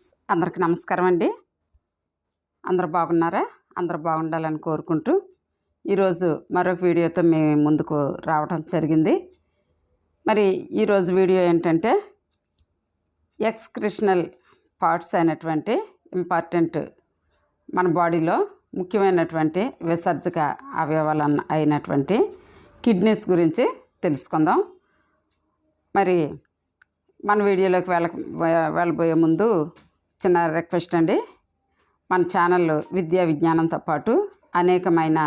Friends అందరికి నమస్కారం అండి. అందరు బాగున్నారా? అందరు బాగుండాలని కోరుకుంటూ ఈరోజు మరొక వీడియోతో మేము ముందుకు రావడం జరిగింది. మరి ఈరోజు వీడియో ఏంటంటే ఎక్స్క్రిషనల్ పార్ట్స్ అయినటువంటి ఇంపార్టెంట్ మన బాడీలో ముఖ్యమైనటువంటి విసర్జక అవయవాలు అయినటువంటి కిడ్నీస్ గురించి తెలుసుకుందాం. మరి మన వీడియోలోకి వెళ్ళ వెళ్ళబోయే ముందు చిన్న రిక్వెస్ట్ అండి. మన ఛానల్ విద్యా విజ్ఞానంతో పాటు అనేకమైన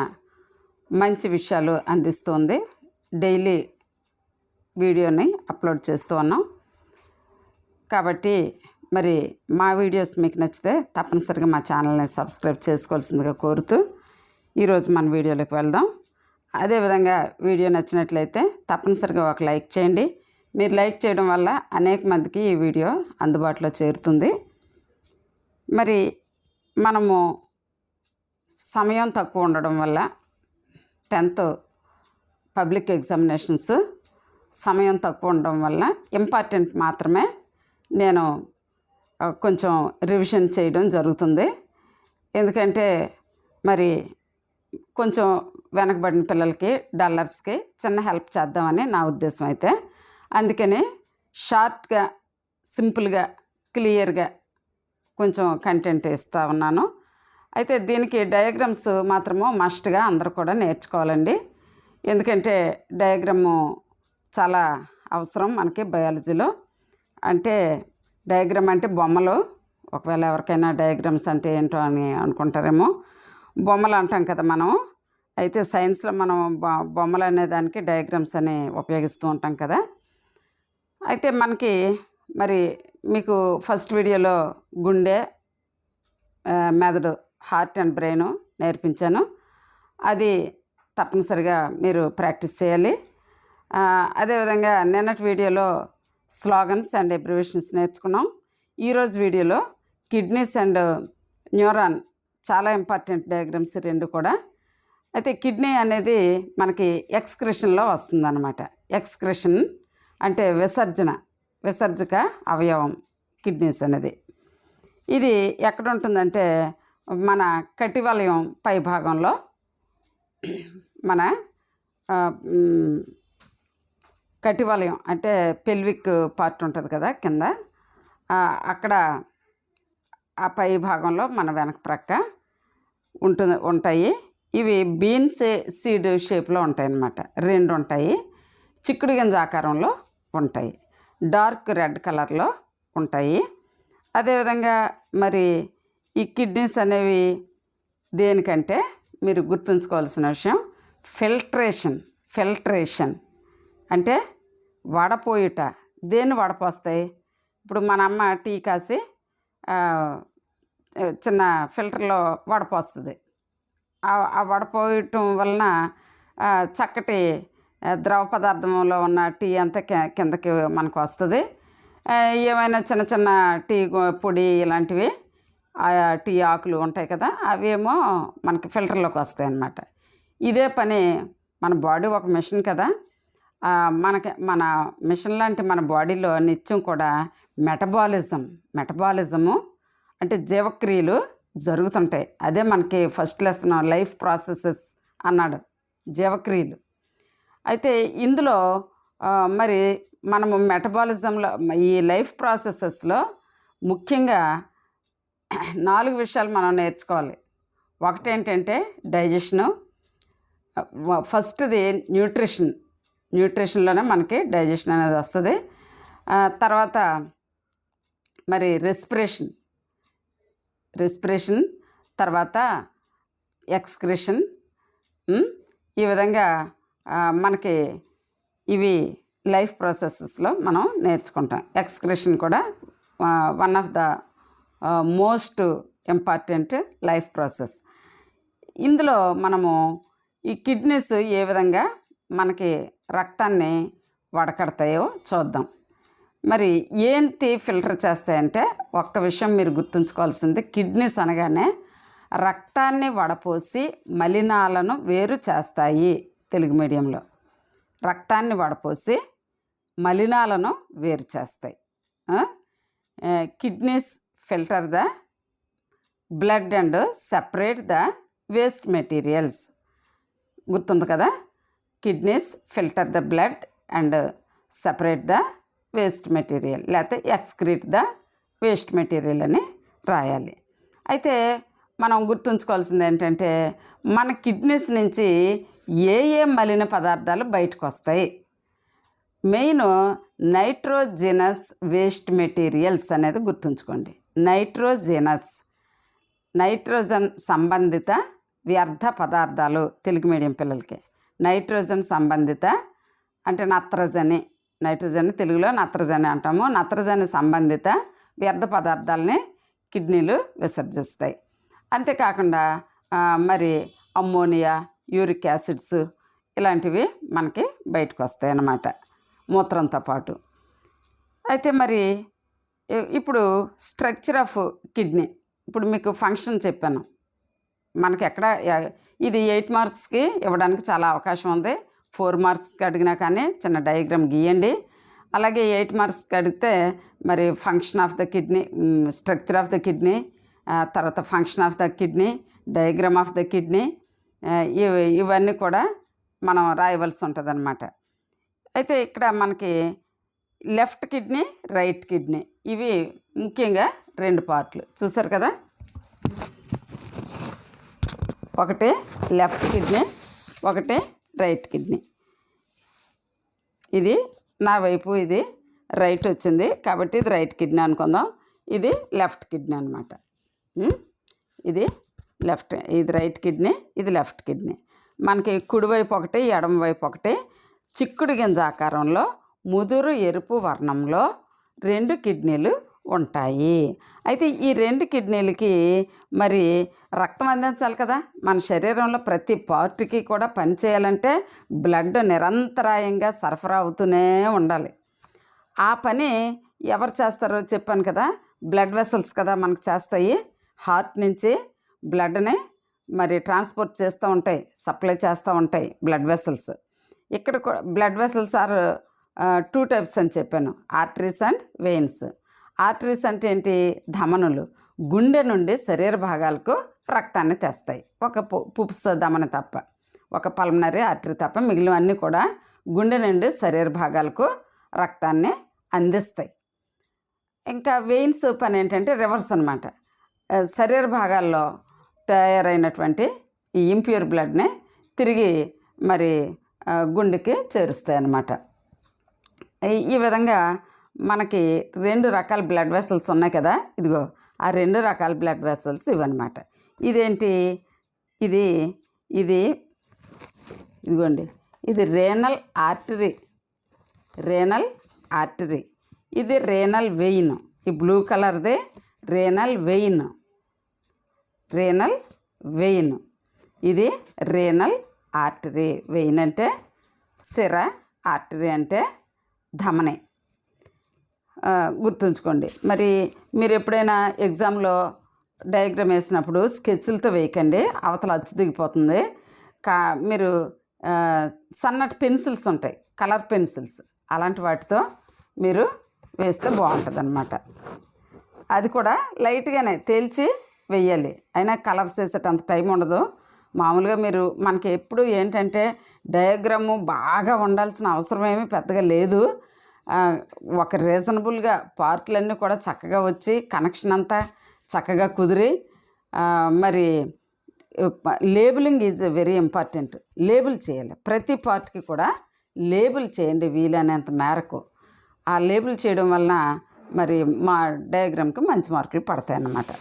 మంచి విషయాలు అందిస్తుంది. డైలీ వీడియోని అప్లోడ్ చేస్తూ ఉన్నాం. కాబట్టి మరి మా వీడియోస్ మీకు నచ్చితే తప్పనిసరిగా మా ఛానల్ని సబ్స్క్రైబ్ చేసుకోవాల్సిందిగా కోరుతూ ఈరోజు మన వీడియోలోకి వెళ్దాం. అదేవిధంగా వీడియో నచ్చినట్లయితే తప్పనిసరిగా ఒక లైక్ చేయండి. మీరు లైక్ చేయడం వల్ల అనేక మందికి ఈ వీడియో అందుబాటులో చేరుతుంది. మరి మనము సమయం తక్కువ ఉండడం వల్ల టెన్త్ పబ్లిక్ ఎగ్జామినేషన్స్ సమయం తక్కువ ఉండడం వల్ల ఇంపార్టెంట్ మాత్రమే నేను కొంచెం రివిజన్ చేయడం జరుగుతుంది. ఎందుకంటే మరి కొంచెం వెనకబడిన పిల్లలకి డల్లర్స్కి చిన్న హెల్ప్ చేద్దామని నా ఉద్దేశం అయితే. అందుకని షార్ట్గా సింపుల్గా క్లియర్గా కొంచెం కంటెంట్ ఇస్తూ ఉన్నాను. అయితే దీనికి డయాగ్రామ్స్ మాత్రము మస్ట్గా అందరూ కూడా నేర్చుకోవాలండి. ఎందుకంటే డయాగ్రాము చాలా అవసరం మనకి బయాలజీలో అంటే డయాగ్రామ్ అంటే బొమ్మలు. ఒకవేళ ఎవరికైనా డయాగ్రామ్స్ అంటే ఏంటో అని అనుకుంటారేమో. బొమ్మలు అంటాం కదా మనం. అయితే సైన్స్లో మనం బొ- బొమ్మలు అనే దానికి డయాగ్రామ్స్ అని ఉపయోగిస్తూ ఉంటాం కదా. అయితే మనకి మరి మీకు ఫస్ట్ వీడియోలో గుండె మెదడు హార్ట్ అండ్ బ్రెయిన్ నేర్పించాను. అది తప్పనిసరిగా మీరు ప్రాక్టీస్ చేయాలి. అదేవిధంగా నిన్నటి వీడియోలో స్లోగన్స్ అండ్ ఎబ్రివేషన్స్ నేర్చుకున్నాం. ఈరోజు వీడియోలో కిడ్నీస్ అండ్ న్యూరాన్ చాలా ఇంపార్టెంట్ డయాగ్రామ్స్ రెండు కూడా. అయితే కిడ్నీ అనేది మనకి ఎక్స్క్రిషన్లో వస్తుందన్నమాట. ఎక్స్క్రిషన్ అంటే విసర్జన. విసర్జక అవయవం కిడ్నీస్ అనేది. ఇది ఎక్కడ ఉంటుందంటే మన కటివలయం పై భాగంలో మన కటివలయం అంటే పెల్విక్ పార్ట్ ఉంటుంది కదా కింద. అక్కడ ఆ పై భాగంలో మన వెనక ప్రక్క ఉంటుంది ఉంటాయి. ఇవి బీన్స్ సీడ్ షేప్లో ఉంటాయి అన్నమాట రెండు ఉంటాయి. చిక్కుడు గింజ ఆకారంలో ఉంటాయి. డార్క్ రెడ్ కలర్లో ఉంటాయి. అదేవిధంగా మరి ఈ కిడ్నీస్ అనేవి దేనికంటే మీరు గుర్తుంచుకోవాల్సిన విషయం ఫిల్ట్రేషన్ ఫిల్ట్రేషన్ అంటే వడపోయుట. దేన్ని వడపోస్తాయి? ఇప్పుడు మన అమ్మ టీ కాసి చిన్న ఫిల్టర్లో వడపోస్తుంది. ఆ- ఆ వడపోయటం వలన చక్కటి ద్రవ పదార్థంలో ఉన్న టీ అంతా కిందకి మనకు వస్తుంది. ఏమైనా చిన్న చిన్న టీ పొడి ఇలాంటివి ఆ టీ ఆకులు ఉంటాయి కదా అవేమో మనకి ఫిల్టర్లోకి వస్తాయి అన్నమాట ఇదే పని మన బాడీ ఒక మిషన్ కదా. మనకి మన మిషన్ లాంటి మన బాడీలో నిత్యం కూడా మెటబాలిజం మెటబాలిజము అంటే జీవక్రియలు జరుగుతుంటాయి. అదే మనకి ఫస్ట్ లెసన్ లైఫ్ ప్రాసెసెస్ అన్నాడు జీవక్రియలు. అయితే ఇందులో మరి మనము మెటబాలిజంలో ఈ లైఫ్ ప్రాసెసెస్లో ముఖ్యంగా నాలుగు విషయాలు మనం నేర్చుకోవాలి. ఒకటి ఏంటంటే డైజెషను ఫస్ట్ది న్యూట్రిషన్. న్యూట్రిషన్లోనే మనకి డైజెషన్ అనేది వస్తుంది. తర్వాత మరి రెస్పిరేషన్. రెస్పిరేషన్ తర్వాత ఎక్స్క్రిషన్ ఈ విధంగా మనకి ఇవి లైఫ్ ప్రాసెసెస్లో మనం నేర్చుకుంటాం. ఎక్స్క్రిషన్ కూడా one of the most important life process ఇందులో మనము ఈ కిడ్నీస్ ఏ విధంగా మనకి రక్తాన్ని వడకడతాయో చూద్దాం. మరి ఏంటి ఫిల్టర్ చేస్తాయంటే ఒక్క విషయం మీరు గుర్తుంచుకోవాల్సింది కిడ్నీస్ అనగానే రక్తాన్ని వడపోసి మలినాలను వేరు చేస్తాయి. తెలుగు మీడియంలో. రక్తాన్ని వడపోసి మలినాలను వేరు చేస్తాయి. Kidneys filter the blood and separate the waste materials. గుర్తుంది కదా? Kidneys filter the blood and separate the waste material. లేకపోతే ఎక్స్క్రీట్ ద వేస్ట్ మెటీరియల్ అని రాయాలి. అయితే మనం గుర్తుంచుకోవాల్సింది ఏంటంటే మన కిడ్నీస్ నుంచి ఏ ఏ మలిన పదార్థాలు బయటకు వస్తాయి మెయిన్ నైట్రోజినస్ వేస్ట్ మెటీరియల్స్ అనేది గుర్తుంచుకోండి. నైట్రోజినస్ నైట్రోజన్ సంబంధిత వ్యర్థ పదార్థాలు తెలుగు మీడియం పిల్లలకి. నైట్రోజన్ సంబంధిత అంటే నత్రజని నైట్రోజన్ తెలుగులో నత్రజని అంటాము. నత్రజని సంబంధిత వ్యర్థ పదార్థాలని కిడ్నీలు విసర్జిస్తాయి. అంతేకాకుండా మరి అమ్మోనియా యూరిక్ యాసిడ్స్ ఇలాంటివి మనకి బయటకు వస్తాయి అన్నమాట మూత్రంతో పాటు. అయితే మరి ఇప్పుడు స్ట్రక్చర్ ఆఫ్ కిడ్నీ ఇప్పుడు మీకు ఫంక్షన్ చెప్పాను. మనకి ఎక్కడ ఇది ఎయిట్ మార్క్స్కి ఇవ్వడానికి చాలా అవకాశం ఉంది. ఫోర్ మార్క్స్కి అడిగినా కానీ చిన్న డయాగ్రామ్ గీయండి. అలాగే ఎయిట్ మార్క్స్కి అడిగితే మరి function of the kidney structure of the kidney తర్వాత function of the kidney diagram of the kidney ఇవి ఇవన్నీ కూడా మనం రాయవలసి ఉంటుంది అయితే ఇక్కడ మనకి లెఫ్ట్ కిడ్నీ రైట్ కిడ్నీ ఇవి ముఖ్యంగా రెండు పార్ట్లు చూసారు కదా? ఒకటి లెఫ్ట్ కిడ్నీ ఒకటి రైట్ కిడ్నీ ఇది నా వైపు ఇది రైట్ వచ్చింది కాబట్టి ఇది రైట్ కిడ్నీ అనుకుందాం. ఇది లెఫ్ట్ కిడ్నీ అనమాట ఇది లెఫ్ట్ ఇది రైట్ కిడ్నీ ఇది లెఫ్ట్ కిడ్నీ. మనకి కుడివైపు ఒకటి ఎడమ వైపు ఒకటి. చిక్కుడు గింజ ఆకారంలో ముదురు ఎరుపు వర్ణంలో రెండు కిడ్నీలు ఉంటాయి. అయితే ఈ రెండు కిడ్నీలకి మరి రక్తం అందించాలి కదా? మన శరీరంలో ప్రతి పార్ట్కి కూడా పనిచేయాలంటే బ్లడ్ నిరంతరాయంగా సరఫరా అవుతూనే ఉండాలి. ఆ పని ఎవరు చేస్తారో చెప్పాను కదా? బ్లడ్ వెసల్స్ కదా మనకు చేస్తాయి. హార్ట్ నుంచి బ్లడ్ని మరి ట్రాన్స్పోర్ట్ చేస్తూ ఉంటాయి సప్లై చేస్తూ ఉంటాయి బ్లడ్ వెసల్స్. ఇక్కడ blood vessels are two types అని చెప్పాను ఆర్టరీస్ అండ్ వెయిన్స్. ఆర్టరీస్ అంటే ఏంటి? ధమనులు. గుండె నుండి శరీర భాగాలకు రక్తాన్ని తెస్తాయి. ఒక పు- పుప్స ధమని తప్ప ఒక పల్మనరీ ఆర్టరీ తప్ప మిగిలినవన్నీ కూడా గుండె నుండి శరీర భాగాలకు రక్తాన్ని అందిస్తాయి. ఇంకా వెయిన్స్ పని ఏంటంటే రివర్స్ అనమాట శరీర భాగాల్లో తయారైనటువంటి ఈ ఇంప్యూర్ బ్లడ్ని తిరిగి మరి గుండెకి చేరుస్తాయి అన్నమాట ఈ- ఈ విధంగా మనకి రెండు రకాల బ్లడ్ వెసల్స్ ఉన్నాయి కదా? ఇదిగో ఆ రెండు రకాల బ్లడ్ వెసల్స్ ఇవన్నమాట. ఇదేంటి? ఇది ఇది ఇదిగోండి ఇది రేనల్ ఆర్టరీ రేనల్ ఆర్టరీ ఇది రేనల్ వెయిన్ ఈ బ్లూ కలర్ది రేనల్ వెయిన్. రేనల్ వెయిన్ ఇది రేనల్ ఆర్టరీ వెయిన్ అంటే సిర ఆర్టరీ అంటే ధమని. గుర్తుంచుకోండి. మరి మీరు ఎప్పుడైనా ఎగ్జామ్లో డయాగ్రామ్ వేసినప్పుడు స్కెచ్లతో వేయకండి. అవతల అచ్చు దిగిపోతుంది. కా మీరు సన్నటి పెన్సిల్స్ ఉంటాయి. కలర్ పెన్సిల్స్ అలాంటి వాటితో మీరు వేస్తే బాగుంటుంది అనమాట అది కూడా లైట్గానే తేల్చి వెయ్యాలి. అయినా కలర్స్ వేసేటంత టైం ఉండదు. మామూలుగా మీరు మనకి ఎప్పుడు ఏంటంటే డయాగ్రాము బాగా ఉండాల్సిన అవసరం ఏమీ పెద్దగా లేదు. ఒక రీజనబుల్గా పార్ట్లన్నీ కూడా చక్కగా వచ్చి కనెక్షన్ అంతా చక్కగా కుదిరి. మరి labelling is very important. Label చేయాలి. ప్రతి పార్ట్కి కూడా లేబుల్ చేయండి వీలైనంత మేరకు. ఆ లేబుల్ చేయడం వలన మరి మా డయాగ్రామ్కి మంచి మార్కులు పడతాయి అన్నమాట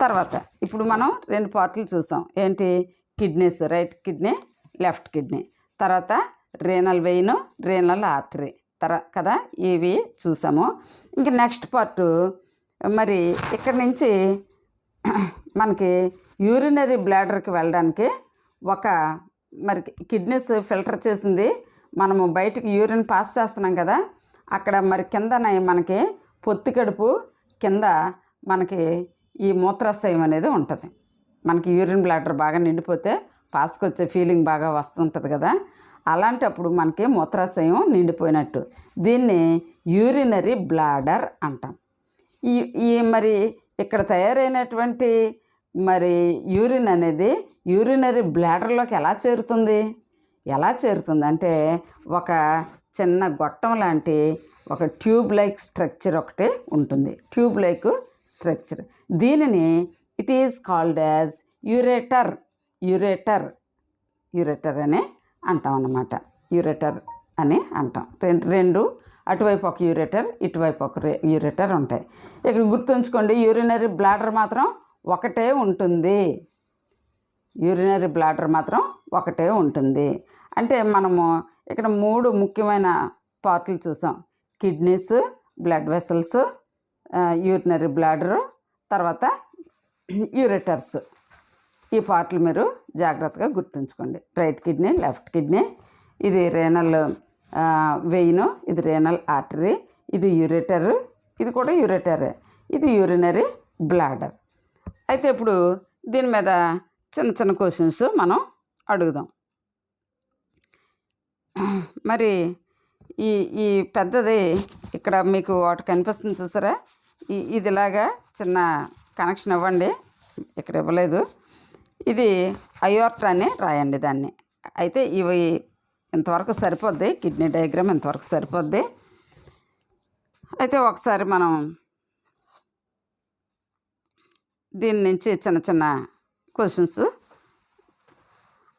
తర్వాత ఇప్పుడు మనం రెండు పార్ట్లు చూసాం. ఏంటి? Kidneys right kidney left kidney. తర్వాత రేనల్ వెయిన్ రేనల్ ఆర్టరీ. తర కదా? ఇవి చూసాము. ఇంక నెక్స్ట్ పార్ట్ మరి ఇక్కడ నుంచి మనకి యూరినరీ బ్లాడర్కి వెళ్ళడానికి ఒక మరి కిడ్నీస్ ఫిల్టర్ చేసింది. మనము బయటకు యూరిన్ పాస్ చేస్తున్నాం కదా? అక్కడ మరి కిందన మనకి పొత్తి కడుపు కింద మనకి ఈ మూత్రాశయం అనేది ఉంటుంది. మనకి యూరిన్ బ్లాడర్ బాగా నిండిపోతే పాస్కి వచ్చే ఫీలింగ్ బాగా వస్తుంటుంది కదా. అలాంటప్పుడు మనకి మూత్రాశయం నిండిపోయినట్టు. దీన్ని యూరినరీ బ్లాడర్ అంటాం. ఈ ఈ మరి ఇక్కడ తయారైనటువంటి మరి యూరిన్ అనేది యూరినరీ బ్లాడర్లోకి ఎలా చేరుతుంది? ఎలా చేరుతుంది? అంటే ఒక చిన్న గొట్టం లాంటి ఒక ట్యూబ్ లైక్ స్ట్రక్చర్ ఒకటి ఉంటుంది. ట్యూబ్ లైక్ స్ట్రక్చర్ దీనిని it is called as ureter ureter ureter అని అంటాం అన్నమాట. యురేటర్ అని అంటాం. రెండు రెండు అటువైపు ఒక యూరేటర్ ఇటువైపు ఒక యూరేటర్ ఉంటాయి. ఇక్కడ గుర్తుంచుకోండి యూరినరీ బ్లాడర్ మాత్రం ఒకటే ఉంటుంది. యూరినరీ బ్లాడర్ మాత్రం ఒకటే ఉంటుంది. అంటే మనము ఇక్కడ మూడు ముఖ్యమైన పార్ట్లు చూసాం. Kidneys blood vessels urinary bladder తర్వాత యూరేటర్స్ ఈ పార్ట్లు మీరు జాగ్రత్తగా గుర్తుంచుకోండి. రైట్ కిడ్నీ లెఫ్ట్ కిడ్నీ ఇది రేనల్ వెయిన్ ఇది రేనల్ ఆర్టరీ ఇది యూరేటర్ ఇది కూడా యూరిటరే ఇది యూరినరీ బ్లాడర్ అయితే ఇప్పుడు దీని మీద చిన్న చిన్న క్వశ్చన్స్ మనం అడుగుదాం. మరి ఈ ఈ పెద్దది ఇక్కడ మీకు వాటి కనిపిస్తుంది చూసారా? ఈ ఇదిలాగా చిన్న కనెక్షన్ ఇవ్వండి ఇక్కడ ఇవ్వలేదు. ఇది అయోర్ట్ అని రాయండి దాన్ని. అయితే ఇవి ఇంతవరకు సరిపోద్ది. కిడ్నీ డయాగ్రామ్ ఇంతవరకు సరిపోద్ది. అయితే ఒకసారి మనం దీని నుంచి చిన్న చిన్న questions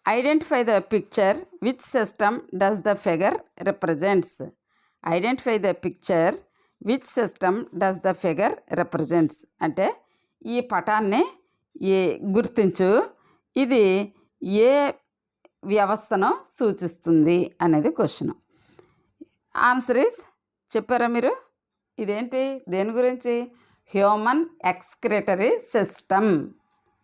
identify the picture which system does the figure represents identify the picture which system does the figure represents అంటే ఈ పటాన్ని ఏ గుర్తించు? ఇది ఏ వ్యవస్థను సూచిస్తుంది అనేది క్వశ్చన్ ఆన్సర్ ఈజ్ చెప్పారా మీరు? ఇదేంటి? దేని గురించి? Human excretory system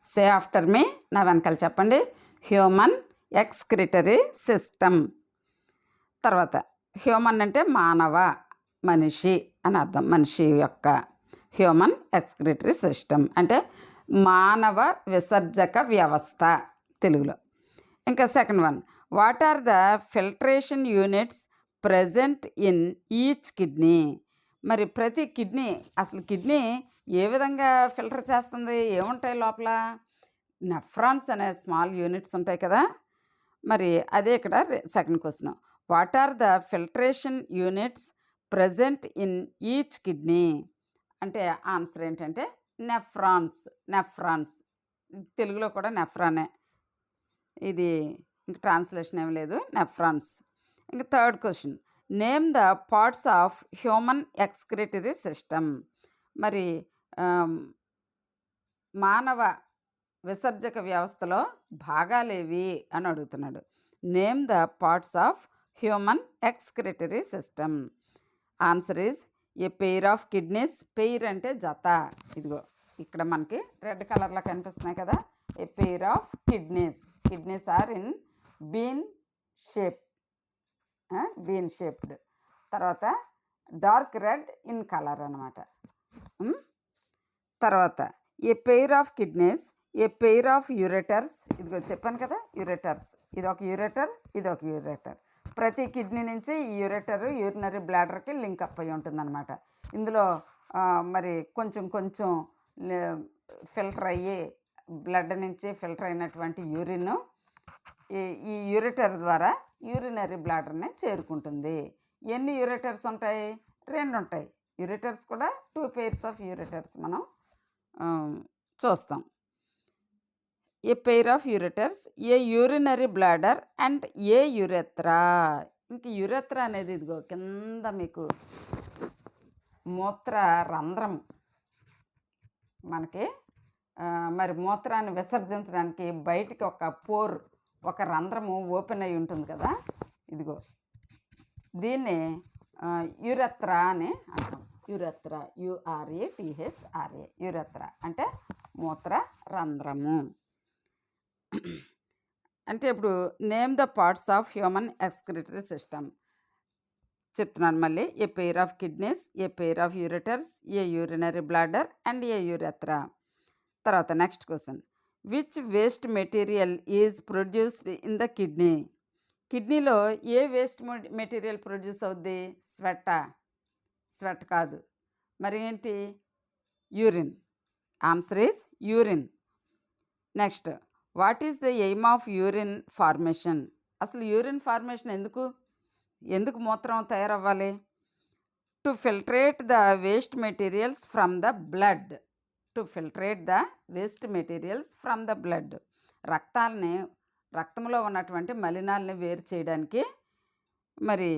say after me నా వెనకాల చెప్పండి. హ్యూమన్ ఎక్స్క్రిటరీ సిస్టమ్ తర్వాత హ్యూమన్ అంటే మానవ. మనిషి అని అర్థం. మనిషి యొక్క హ్యూమన్ ఎక్స్క్రిటరీ సిస్టమ్ అంటే మానవ విసర్జక వ్యవస్థ తెలుగులో. ఇంకా second one what are the filtration units present in each kidney మరి ప్రతి కిడ్నీ అసలు కిడ్నీ ఏ విధంగా ఫిల్టర్ చేస్తుంది? ఏముంటాయి లోపల? నెఫ్రాన్స్ అనే స్మాల్ యూనిట్స్ ఉంటాయి కదా? మరి అదే ఇక్కడ second question what are the filtration units present in each kidney అంటే ఆన్సర్ ఏంటంటే నెఫ్రాన్స్ నెఫ్రాన్స్. తెలుగులో కూడా నెఫ్రానే. ఇది ఇంక ట్రాన్స్లేషన్ ఏం లేదు నెఫ్రాన్స్. ఇంక third question. Name the parts of human excretory system మరి మానవ విసర్జక వ్యవస్థలో భాగాలేవి అని అడుగుతున్నాడు. Name the parts of human excretory system answer is a pair of kidneys pair అంటే జత. ఇదిగో ఇక్కడ మనకి రెడ్ కలర్లో కనిపిస్తున్నాయి కదా. A pair of kidneys kidneys are in bean shape bean shaped తర్వాత డార్క్ రెడ్ ఇన్ కలర్ అనమాట తర్వాత a pair of kidneys a pair of ureters ఇదిగో చెప్పాను కదా యూరేటర్స్ ఇది ఒక యూరేటర్ ఇది ఒక యూరేటర్ ప్రతి కిడ్నీ నుంచి ఈ యూరేటర్ యూరినరీ బ్లాడర్కి లింక్ అప్ అయి ఉంటుందన్నమాట. ఇందులో మరి కొంచెం కొంచెం ఫిల్టర్ అయ్యి బ్లడ్ నుంచి ఫిల్టర్ అయినటువంటి యూరిన్ ఈ ఈ యూరిటర్ ద్వారా యూరినరీ బ్లాడర్ని చేరుకుంటుంది. ఎన్ని యూరిటర్స్ ఉంటాయి? రెండు ఉంటాయి. యూరిటర్స్ కూడా టూ పేర్స్ ఆఫ్ యూరిటర్స్ మనం చూస్తాం. A pair of ureters a urinary bladder and a urethra ఇంక యురెత్రా అనేది ఇదిగో కింద మీకు మూత్ర రంధ్రం. మనకి మరి మూత్రాన్ని విసర్జించడానికి బయటికి ఒక పోర్ ఒక రంధ్రము ఓపెన్ అయి ఉంటుంది కదా? ఇదిగో. దీన్ని యురెత్రా అని అంటాం. యురెత్రా యుఆర్ఏ టిహెచ్ఆర్ఏ యురెత్రా అంటే మూత్ర రంధ్రము. అంటే ఇప్పుడు name the parts of human excretory system. చెప్తున్నాను మళ్ళీ. A pair of kidneys a pair of ureters a urinary bladder and a urethra. తర్వాత next question. Which waste material is produced in the kidney? కిడ్నీలో ఏ waste material produce అవుద్ది? స్వెట్ట? Sweat కాదు. మరి ఏంటి? Urine. Answer is urine. Next. What is the aim of urine formation? అసలు urine formation ఎందుకు? ఎందుకు మూత్రం తయారవ్వాలి? To filtrate the waste materials from the blood. To filtrate the waste materials from the blood. రక్తాలని రక్తంలో ఉన్నటువంటి మలినాలని వేరు చేయడానికి మరి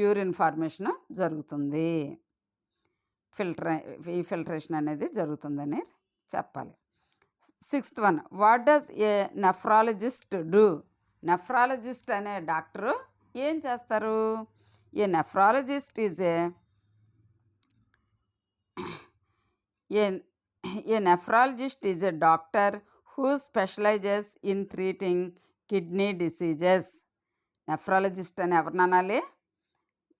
యూరిన్ ఫార్మేషన్ జరుగుతుంది. ఫిల్టర్ ఈ ఫిల్టరేషన్ అనేది జరుగుతుందని చెప్పాలి. Sixth one. What does a nephrologist do nephrologist అనే డాక్టరు ఏం చేస్తారు? A nephrologist is a a a nephrologist is a doctor who specialises in treating kidney diseases nephrologist అని ఎవరిననాలి?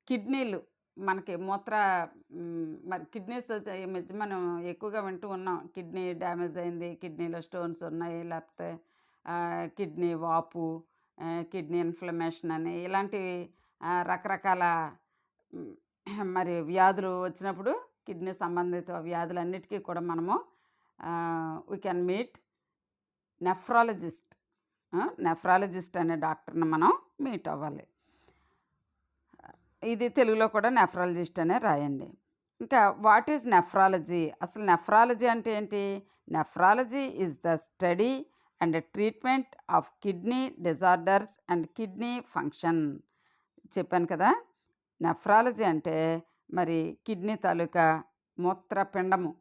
కిడ్నీలు. మనకి మూత్ర మరి కిడ్నీస్ ఈ మధ్య మనం ఎక్కువగా వింటూ ఉన్నాం. కిడ్నీ డ్యామేజ్ అయింది కిడ్నీలో స్టోన్స్ ఉన్నాయి లేకపోతే కిడ్నీ వాపు కిడ్నీ ఇన్ఫ్లమేషన్ అని ఇలాంటి రకరకాల మరి వ్యాధులు వచ్చినప్పుడు కిడ్నీ సంబంధిత వ్యాధులన్నిటికీ కూడా మనము we can meet nephrologist nephrologist అనే డాక్టర్ని మనం మీట్ అవ్వాలి. ఇది తెలుగులో కూడా నెఫ్రాలజిస్ట్ అనే రాయండి. ఇంకా వాట్ ఈజ్ నెఫ్రాలజీ అసలు నెఫ్రాలజీ అంటే ఏంటి? Nephrology is the study and treatment of kidney disorders and kidney function చెప్పాను కదా? నెఫ్రాలజీ అంటే మరి కిడ్నీ తాలూకా మూత్రపిండము.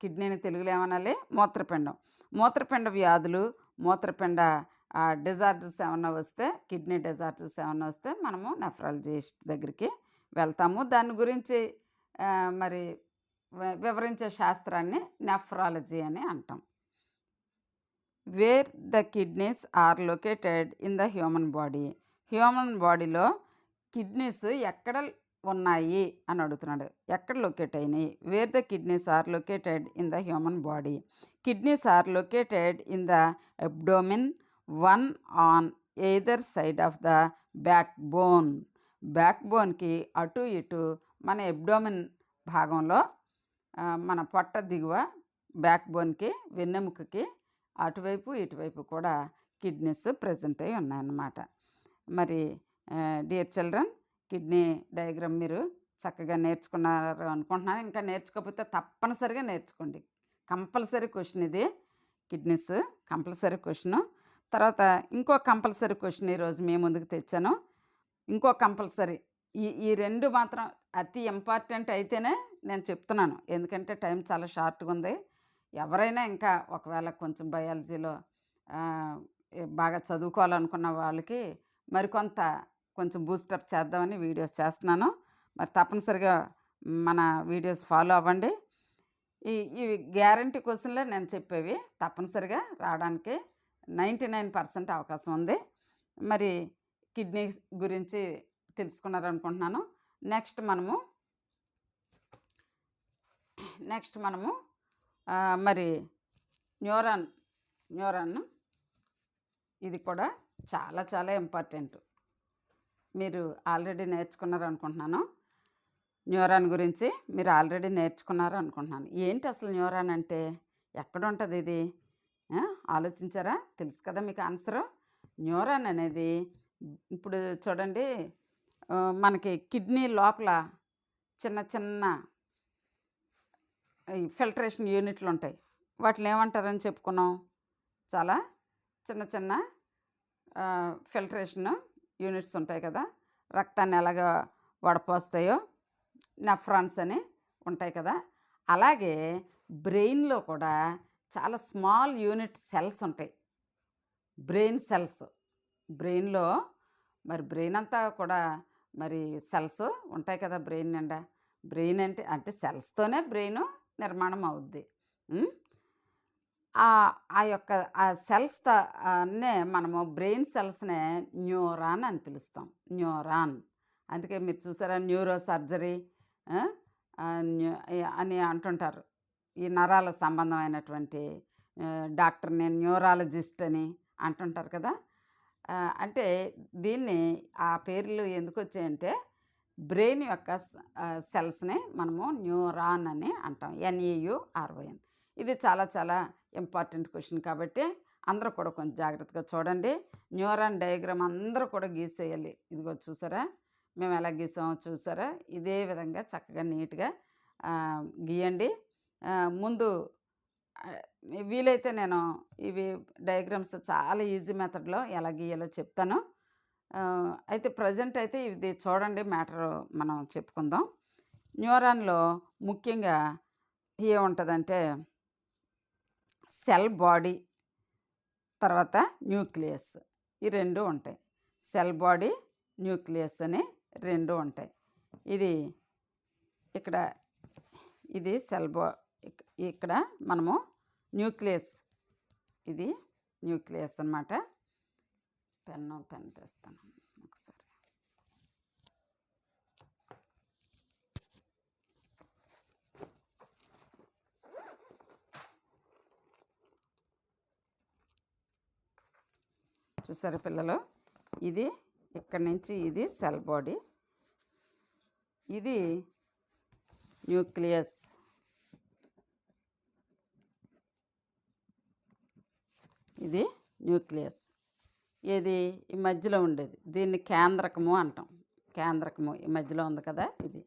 కిడ్నీని తెలుగులో ఏమనాలి? మూత్రపిండం. మూత్రపిండ వ్యాధులు మూత్రపిండ డిజార్డర్స్ ఏమన్నా వస్తే కిడ్నీ డిజార్డర్స్ ఏమన్నా వస్తే మనము నెఫ్రాలజిస్ట్ దగ్గరికి వెళ్తాము. దాని గురించి మరి వివరించే శాస్త్రాన్ని నెఫ్రాలజీ అని అంటాం. Where the kidneys are located in the human body human బాడీలో కిడ్నీస్ ఎక్కడ ఉన్నాయి అని అడుగుతున్నాడు. ఎక్కడ లొకేట్ అయినాయి? Where the kidneys are located in the human body kidneys are located in the abdomen one on either side of the back bone back బోన్కి అటు ఇటు మన ఎబ్డోమిన్ భాగంలో మన పొట్ట దిగువ బ్యాక్ బోన్కి వెన్నెముకకి అటువైపు ఇటువైపు కూడా కిడ్నీస్ ప్రజెంట్ అయి ఉన్నాయన్నమాట. మరి డియర్ చిల్డ్రన్ కిడ్నీ డయాగ్రామ్ మీరు చక్కగా నేర్చుకున్నారు అనుకుంటున్నాను. ఇంకా నేర్చుకోకపోతే తప్పనిసరిగా నేర్చుకోండి. కంపల్సరీ క్వశ్చన్ ఇది. Kidneys compulsory question. తర్వాత ఇంకో కంపల్సరీ క్వశ్చన్ ఈరోజు మీ ముందుకు తెచ్చాను. ఇంకో కంపల్సరీ. ఈ ఈ రెండు మాత్రం అతి ఇంపార్టెంట్ అయితేనే నేను చెప్తున్నాను. ఎందుకంటే టైం చాలా షార్ట్గా ఉంది. ఎవరైనా ఇంకా ఒకవేళ కొంచెం బయాలజీలో బాగా చదువుకోవాలనుకున్న వాళ్ళకి మరికొంత కొంచెం బూస్టప్ చేద్దామని వీడియోస్ చేస్తున్నాను. మరి తప్పనిసరిగా మన వీడియోస్ ఫాలో అవ్వండి. ఈ ఇవి గ్యారంటీ క్వశ్చన్లే నేను చెప్పేవి. తప్పనిసరిగా రావడానికి నైంటీ నైన్ పర్సెంట్ అవకాశం ఉంది. మరి కిడ్నీ గురించి తెలుసుకున్నారనుకుంటున్నాను. నెక్స్ట్ మనము నెక్స్ట్ మనము మరి న్యూరాన్ న్యూరాన్ ఇది కూడా చాలా చాలా ఇంపార్టెంట్. మీరు ఆల్రెడీ నేర్చుకున్నారు అనుకుంటున్నాను న్యూరాన్ గురించి మీరు ఆల్రెడీ నేర్చుకున్నారు అనుకుంటున్నాను ఏంటి అసలు న్యూరాన్ అంటే? ఎక్కడ ఉంటుంది ఇది? ఆలోచించారా? తెలుసు కదా మీకు ఆన్సర్. న్యూరాన్ అనేది ఇప్పుడు చూడండి మనకి కిడ్నీ లోపల చిన్న చిన్న ఫిల్టరేషన్ యూనిట్లు ఉంటాయి. వాటిని ఏమంటారని చెప్పుకున్నాం చాలా? చిన్న చిన్న ఫిల్టరేషన్ యూనిట్స్ ఉంటాయి కదా రక్తాన్ని ఎలాగ వడపోస్తాయో నెఫ్రాన్స్ అని ఉంటాయి కదా. అలాగే బ్రెయిన్లో కూడా చాలా స్మాల్ యూనిట్ సెల్స్ ఉంటాయి. Brain cells. బ్రెయిన్లో మరి బ్రెయిన్ అంతా కూడా మరి సెల్స్ ఉంటాయి కదా బ్రెయిన్ నిండా. బ్రెయిన్ అంటే అంటే సెల్స్తోనే బ్రెయిన్ నిర్మాణం అవుద్ది. ఆ ఆ యొక్క ఆ సెల్స్ నే మనము బ్రెయిన్ సెల్స్నే న్యూరాన్ అని పిలుస్తాం. న్యూరాన్. అందుకే మీరు చూసారా న్యూరో సర్జరీ అని అంటుంటారు. ఈ నరాల సంబంధమైనటువంటి డాక్టర్ నేను న్యూరాలజిస్ట్ అని అంటుంటారు కదా. అంటే దీన్ని ఆ పేర్లు ఎందుకు వచ్చాయంటే బ్రెయిన్ యొక్క సెల్స్ని మనము న్యూరాన్ అని అంటాం. ఎన్ఈయు ఆర్వైఎన్ ఇది చాలా చాలా ఇంపార్టెంట్ క్వశ్చన్ కాబట్టి అందరూ కూడా కొంచెం జాగ్రత్తగా చూడండి. న్యూరాన్ డయాగ్రామ్ అందరూ కూడా గీసేయాలి. ఇదిగో చూసారా? మేము ఎలా గీసామో చూసారా? ఇదే విధంగా చక్కగా నీట్గా గీయండి. ముందు వీలైతే నేను ఇవి డయాగ్రామ్స్ చాలా ఈజీ మెథడ్లో ఎలా గీయాలో చెప్తాను అయితే ప్రజెంట్ అయితే ఇది చూడండి మ్యాటర్ మనం చెప్పుకుందాం. న్యూరాన్లో ముఖ్యంగా ఏముంటుందంటే సెల్ బాడీ తర్వాత న్యూక్లియస్ ఈ రెండు ఉంటాయి. సెల్ బాడీ న్యూక్లియస్ అని రెండు ఉంటాయి. ఇది ఇక్కడ ఇది సెల్ బా ఇక్కడ మనము న్యూక్లియస్. ఇది న్యూక్లియస్ అన్నమాట. పెన్ను పెన్ తెస్తాను ఒకసారి. చూసారు పిల్లలు? ఇది ఇక్కడ నుంచి ఇది సెల్ బాడీ. ఇది న్యూక్లియస్. ఇది న్యూక్లియస్. ఇది ఈ మధ్యలో ఉండేది. దీన్ని కేంద్రకము అంటాం. కేంద్రకము ఈ మధ్యలో ఉంది కదా ఇది.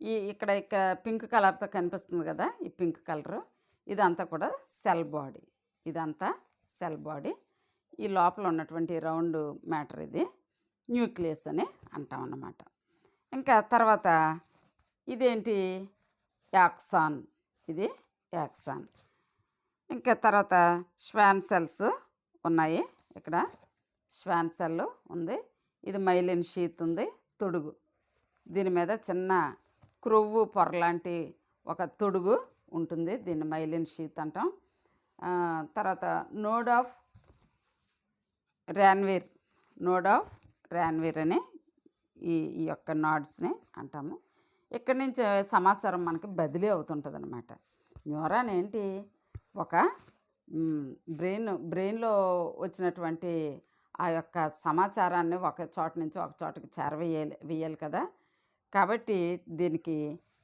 ఈ ఇక్కడ ఇక్కడ పింక్ కలర్తో కనిపిస్తుంది కదా ఈ పింక్ కలరు. ఇదంతా కూడా సెల్ బాడీ. ఇదంతా సెల్ బాడీ. ఈ లోపల ఉన్నటువంటి రౌండ్ మ్యాటర్ ఇది. న్యూక్లియస్ అని అంటాం అన్నమాట. ఇంకా తర్వాత ఇదేంటి? యాక్సాన్. ఇది యాక్సాన్. ఇంకా తర్వాత శ్వాన్ సెల్స్ ఉన్నాయి. ఇక్కడ శ్వాన్ సెల్ ఉంది. ఇది మైలిన్ షీత్ ఉంది. తొడుగు. దీని మీద చిన్న క్రొవ్వు పొరలాంటి ఒక తొడుగు ఉంటుంది. దీన్ని మైలిన్ షీత్ అంటాం. తర్వాత node of Ranvier node of Ranvier అని ఈ ఈ యొక్క నాడ్స్ని అంటాము. ఇక్కడి నుంచి సమాచారం మనకి బదిలీ అవుతుంటుంది అనమాట న్యూరాన్ ఏంటి? ఒక బ్రెయిన్ బ్రెయిన్లో వచ్చినటువంటి ఆ యొక్క సమాచారాన్ని ఒక చోట నుంచి ఒక చోటకి చేరవేయాలి వేయాలి కదా. కాబట్టి దీనికి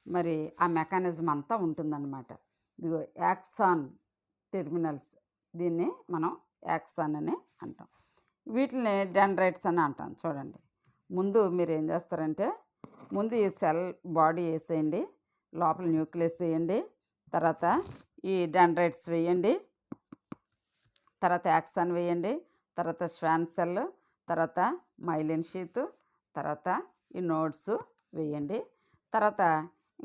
మరి ఆ మెకానిజం అంతా ఉంటుందన్నమాట. ఇదిగో యాక్సాన్ టెర్మినల్స్ దీన్ని మనం యాక్సాన్ అని అంటాం. వీటిని డెండ్రైట్స్ అని అంటాం చూడండి. ముందు మీరు ఏం చేస్తారంటే ముందు ఈ సెల్ బాడీ వేసేయండి లోపల న్యూక్లియస్ వేయండి తర్వాత ఈ డెండ్రైట్స్ వేయండి. తర్వాత యాక్సాన్ వేయండి. తర్వాత శ్వాన్ సెల్ తర్వాత మైలిన్ షీత్ తర్వాత ఈ నోట్స్ వేయండి. తర్వాత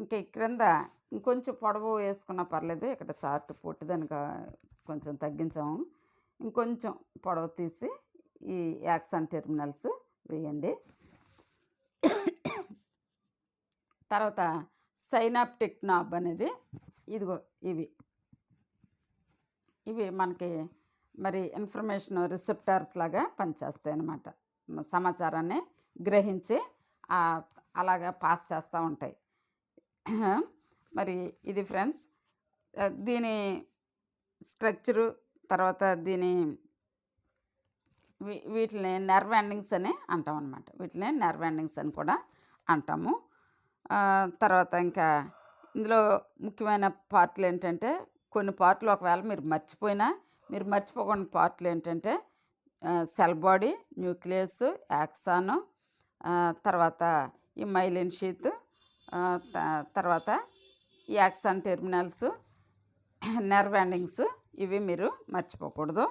ఇంకా క్రింద ఇంకొంచెం పొడవు వేసుకున్నా పర్లేదు ఇక్కడ చార్ట్ పొట్టిదానికి కొంచెం తగ్గించాము. ఇంకొంచెం పొడవు తీసి ఈ యాక్సాన్ టెర్మినల్స్ వేయండి. తర్వాత సైనాప్టిక్ నాబ్ అనేది ఇదిగో ఇవి. ఇవి మనకి మరి ఇన్ఫర్మేషన్ రిసెప్టార్స్ లాగా పనిచేస్తాయి అన్నమాట. సమాచారాన్ని గ్రహించి అలాగా పాస్ చేస్తూ ఉంటాయి. మరి ఇది ఫ్రెండ్స్ దీని స్ట్రక్చరు తర్వాత దీని వీటిని నెర్వ్ ఎండింగ్స్ అని అంటాం అనమాట వీటిని నెర్వ్ ఎండింగ్స్ అని కూడా అంటాము. తర్వాత ఇంకా ఇందులో ముఖ్యమైన పార్ట్లు ఏంటంటే కొన్ని పార్ట్లు ఒకవేళ మీరు మర్చిపోయినా మీరు మర్చిపోకుండా పార్ట్లు ఏంటంటే సెల్ బాడీ న్యూక్లియస్ యాక్సాను తర్వాత ఈ మైలిన్ షీత్ తర్వాత ఈ యాక్సాన్ టెర్మినల్స్ నెర్వ్ ఎండింగ్స్ ఇవి మీరు మర్చిపోకూడదు.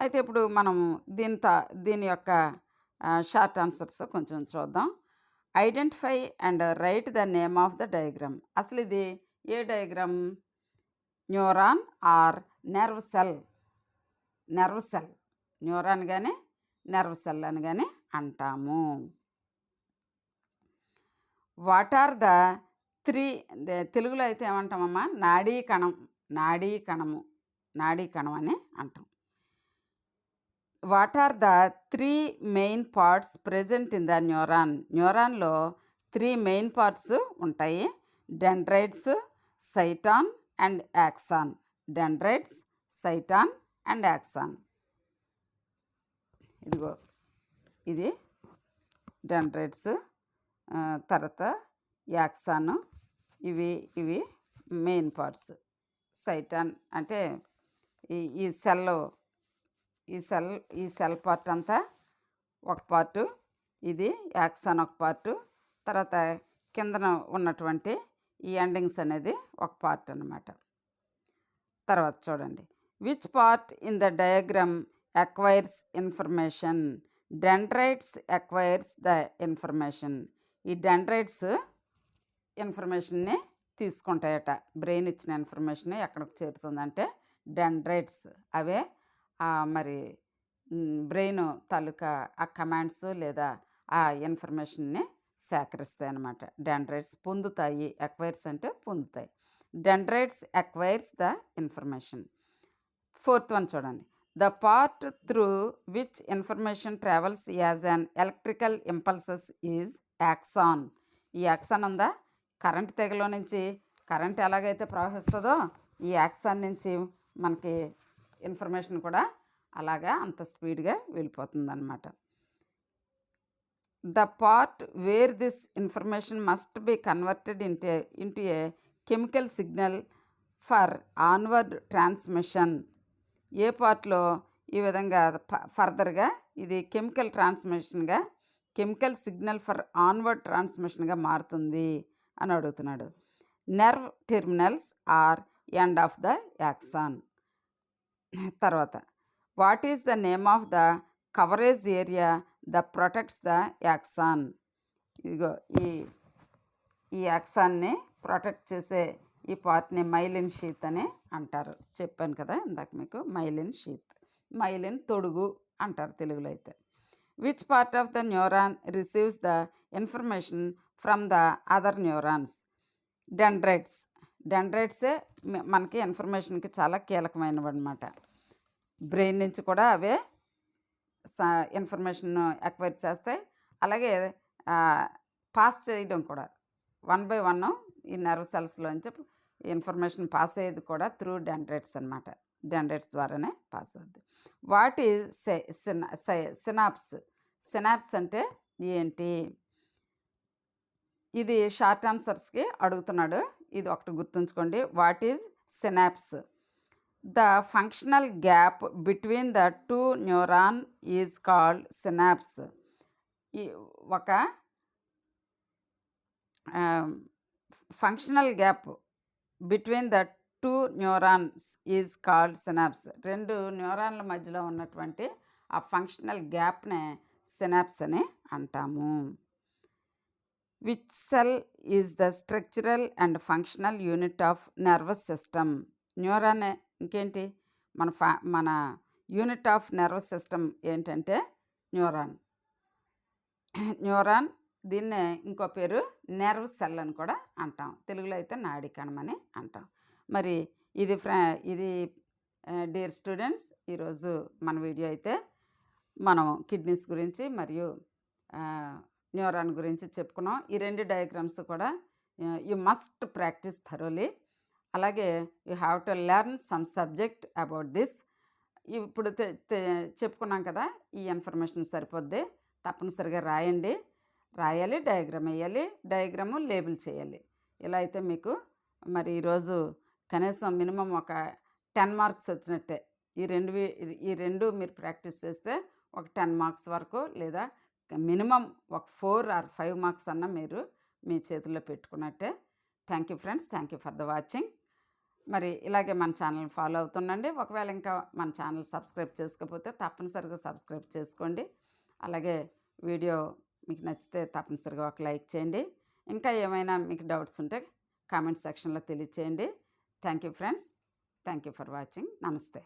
అయితే ఇప్పుడు మనం దీని తా- దీని యొక్క షార్ట్ ఆన్సర్స్ కొంచెం చూద్దాం. Identify and write the name of the diagram. అసలు ఇది ఏ diagram? Neuron or nerve cell? Nerve cell. Neuron కానీ నెర్వ్ సెల్ అని కానీ అంటాము. వాట్ ఆర్ ద త్రీ తెలుగులో అయితే ఏమంటామమ్మా? నాడీ కణం నాడీ కణము నాడీ కణం అని అంటాం. What are the three main parts present in the neuron? న్యూరాన్లో three main parts ఉంటాయి. Dendrites cyton and axon. Dendrites cyton and axon. ఇదిగో ఇది డెండ్రైట్స్ తర్వాత యాక్సాను. ఇవి ఇవి మెయిన్ పార్ట్స్. సైటాన్ అంటే ఈ ఈ సెల్ ఈ సెల్ ఈ సెల్ పార్ట్ అంతా ఒక పార్టు ఇది యాక్సన్ ఒక పార్టు తర్వాత కిందన ఉన్నటువంటి ఈ ఎండింగ్స్ అనేది ఒక పార్ట్ అనమాట తర్వాత చూడండి. Which part in the diagram acquires information dendrites acquires the information ఈ డెండ్రైట్స్ ఇన్ఫర్మేషన్ని తీసుకుంటాయట. బ్రెయిన్ ఇచ్చిన ఇన్ఫర్మేషన్ ఎక్కడికి చేరుతుందంటే డెండ్రైట్స్ అవే మరి బ్రెయిన్ తాలూకా ఆ కమాండ్స్ లేదా ఆ ఇన్ఫర్మేషన్ని సేకరిస్తాయి అన్నమాట డెండ్రైట్స్ పొందుతాయి ఎక్వైర్స్ అంటే పొందుతాయి. Dendrites acquires the information. Fourth one చూడండి. The part through which information travels as an electrical impulses is axon. ఈ యాక్సాన్ ఉందా? కరెంట్ తెగలో నుంచి కరెంట్ ఎలాగైతే ప్రవహిస్తుందో ఈ యాక్సాన్ నుంచి మనకి ఇన్ఫర్మేషన్ కూడా అలాగా అంత స్పీడ్గా వెళ్ళిపోతుందన్నమాట. The part where this information must be converted into into a chemical signal for onward transmission. ఏ పార్ట్లో ఈ విధంగా ఫర్దర్గా ఇది కెమికల్ ట్రాన్స్మిషన్గా కెమికల్ సిగ్నల్ ఫర్ ఆన్వర్డ్ ట్రాన్స్మిషన్గా మారుతుంది అని అడుగుతున్నాడు. Nerve terminals are end of the axon. తర్వాత what is the name of the coverage area the protects the axon? ఇదిగో ఈ ఈ యాక్సాన్ని ప్రొటెక్ట్ చేసే ఈ పార్ట్ని మైలిన్ షీత్ అని అంటారు. చెప్పాను కదా ఇందాక మీకు మైలిన్ షీత్. మైలిన్ తొడుగు అంటారు తెలుగులో అయితే. Which part of the neuron receives the information from the other neurons? Dendrites. డెండ్రైట్సే మనకి ఇన్ఫర్మేషన్కి చాలా కీలకమైనవి అనమాట బ్రెయిన్ నుంచి కూడా అవే ఇన్ఫర్మేషన్ ఎక్వైర్ చేస్తాయి. అలాగే పాస్ చేయడం కూడా. వన్ బై వన్ ఈ నర్వ్ సెల్స్లోంచి ఇన్ఫర్మేషన్ పాస్ అయ్యేది కూడా త్రూ డెండ్రైట్స్ అనమాట డెండ్రైట్స్ ద్వారానే పాస్ అవుద్ది. What is synapse. సినాప్స్ అంటే ఏంటి? ఇది షార్ట్ ఆన్సర్స్కి అడుగుతున్నాడు. ఇది ఒకటి గుర్తుంచుకోండి. What is synapse? The functional gap between the two neuron is called synapse. ఈ ఒక functional gap between the two neurons is called synapse. రెండు న్యూరాన్ల మధ్యలో ఉన్నటువంటి ఆ ఫంక్షనల్ గ్యాప్నే సినాప్స్ అని అంటాము. Which cell is the structural and functional unit of nervous system neuron ఇంకేంటి? మన ఫా మన యూనిట్ ఆఫ్ నర్వస్ సిస్టమ్ ఏంటంటే న్యూరాన్ న్యూరాన్ దీన్నే ఇంకో పేరు నర్వ్ సెల్ అని కూడా అంటాం. తెలుగులో అయితే నాడి కణమని అంటాం. మరి ఇది ఫ్రా ఇది డియర్ స్టూడెంట్స్ ఈరోజు మన వీడియో అయితే మనం కిడ్నీస్ గురించి మరియు న్యూరాన్ గురించి చెప్పుకున్నాం. ఈ రెండు డయాగ్రామ్స్ కూడా యు మస్ట్ ప్రాక్టీస్ థరోలీ. అలాగే you have to learn some subject about this. ఇప్పుడు చెప్పుకున్నాం కదా ఈ ఇన్ఫర్మేషన్ సరిపోద్ది. తప్పనిసరిగా రాయండి. రాయాలి డయాగ్రామ్ వేయాలి డయాగ్రాము లేబుల్ చేయాలి. ఇలా అయితే మీకు మరి ఈరోజు కనీసం మినిమం ఒక టెన్ మార్క్స్ వచ్చినట్టే. ఈ రెండు ఈ రెండు మీరు ప్రాక్టీస్ చేస్తే ఒక టెన్ మార్క్స్ వరకు లేదా మినిమం ఒక ఫోర్ ఆర్ ఫైవ్ మార్క్స్ అన్న మీరు మీ చేతుల్లో పెట్టుకున్నట్టే. Thank you friends thank you for the watching. మరి ఇలాగే మన ఛానల్ ఫాలో అవుతుండండి. ఒకవేళ ఇంకా మన ఛానల్ సబ్స్క్రైబ్ చేసుకోకపోతే తప్పనిసరిగా సబ్స్క్రైబ్ చేసుకోండి. అలాగే వీడియో మీకు నచ్చితే తప్పనిసరిగా ఒక లైక్ చేయండి. ఇంకా ఏమైనా మీకు డౌట్స్ ఉంటే కామెంట్ సెక్షన్లో తెలియచేయండి. Thank you friends thank you for watching. నమస్తే.